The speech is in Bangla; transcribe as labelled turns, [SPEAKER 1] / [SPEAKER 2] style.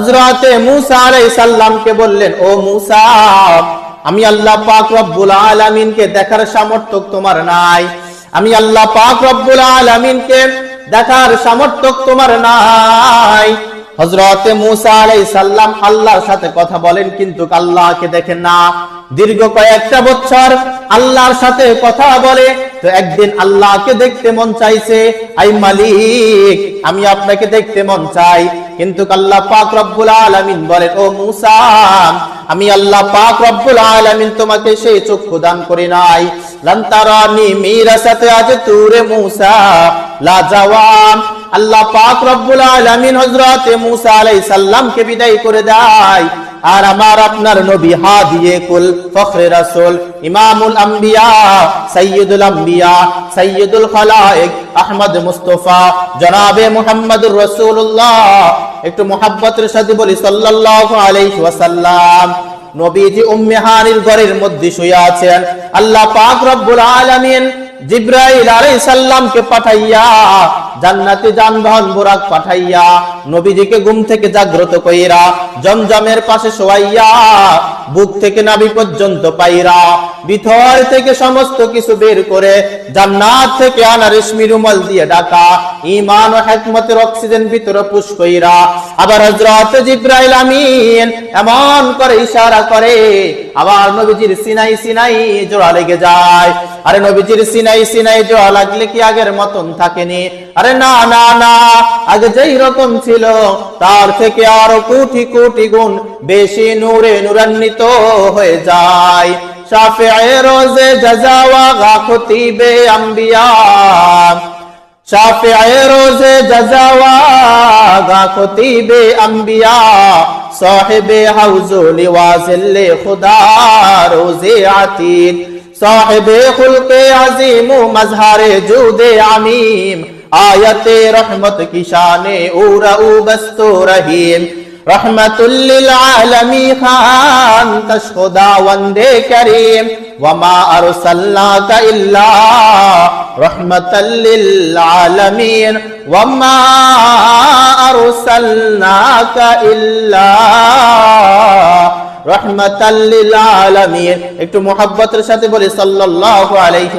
[SPEAKER 1] হযরতে মুসা আলাইহিস সালামকে বললেন, ও মুসা, আমি আল্লাহ পাক রব্বুল আলামিনকে দেখার সামর্থ্য তোমার নাই। আমি আল্লাহ পাক রব্বুল আলামিনকে দেখার সামর্থ্য তোমার নাই। হযরতে মুসা আলাইহিস সালাম আল্লাহর সাথে কথা বলেন, কিন্তু আল্লাহকে দেখেন না। দীর্ঘ কয়েকটা বছর আল্লাহর সাথে কথা বলে, তো একদিন আল্লাহকে দেখতে মন চাইছে, আই মালিক, আমি আপনাকে দেখতে মন চাই। কিন্তু আল্লাহ পাক রব্বুল আলামিন বলেন, ও মুসা, আমি আল্লাহ পাক রব্বুল আলামিন তোমাকে সেই চক্ষু দান করি নাই। লান্তারানি মিরাসাতে আজ তুরে মুসা, লা আল্লাহ পাক রব্বুল আলামিন হযরতে মুসা আলাইহিস সালামকে বিদায় করে দেয়। আর আমার আপনার নবী হাদিয়ে কুল ফখরে রাসূল, ইমামুল আম্বিয়া, সাইয়্যিদুল আম্বিয়া, সাইয়্যিদুল খালায়েক আহমদ মুস্তাফা, জনাবে মুহাম্মদুর রাসূলুল্লাহ। একটু মোহাব্বতের সাথে বলি, সাল্লাল্লাহু আলাইহি ওয়াসাল্লাম। নবীজি উম্মে হানির ঘরের মধ্যে শুয়ে আছেন। আল্লাহ পাক রব্বুল আলামিন জিব্রাইল আলাইহিস সালামকে পাঠাইয়া জান্নাতে যানবাহন বুরাক পাঠাইয়া, নবীজিকে ঘুম থেকে জাগ্রত কইরা, জমজমের পাশে শোয়াইয়া, বুক থেকে নাভি পর্যন্ত পাইরা, ভিতর থেকে সমস্ত কিছু বের করে জান্নাত থেকে আনা রেশমি রুমাল দিয়ে ডাকা, ঈমান ও হিকমতের অক্সিজেন ভিতরে পুশ কইরা, আবার হযরত জিব্রাইল আমিন এমন করে ইশারা করে, আবার নবীজির সিনাই সিনাই জোড়া লেগে যায়। আরে নবীজির সিনাই সিনাই জোড়া লাগলে কি আগের মতন থাকেনি? আরে না না না, আগে যেই রকম ছিল, তার থেকে আরও কোটি কোটি গুণ বেশি নূরে নূরান্বিত হয়ে যায়। শাফিঈ রোজে জাজাওয়া গা খতিবে আম্বিয়া। শাফিঈ রোজে জাজাওয়া গা খতিবে আম্বিয়া। সাহেবে হাউজুল ওয়াজিল খুদা রোজে আতিক সাহেবে খুলকে আজিম মজহারে জুদে আমিম। আয়াতে রহমত কি শানে উরা উবস্তু রহিম। রহমতুল্লিল আলমী খান তশখুদা ওয়ান্দে করিম। ইল্লা রহমতাল্লিল আলামিন। ওয়ামা আরসালনাকা ইল্লা রহমতাল্লিল আলামিন। একটু মোহাব্বতের সাথে বলি, সাল্লাল্লাহু আলাইহি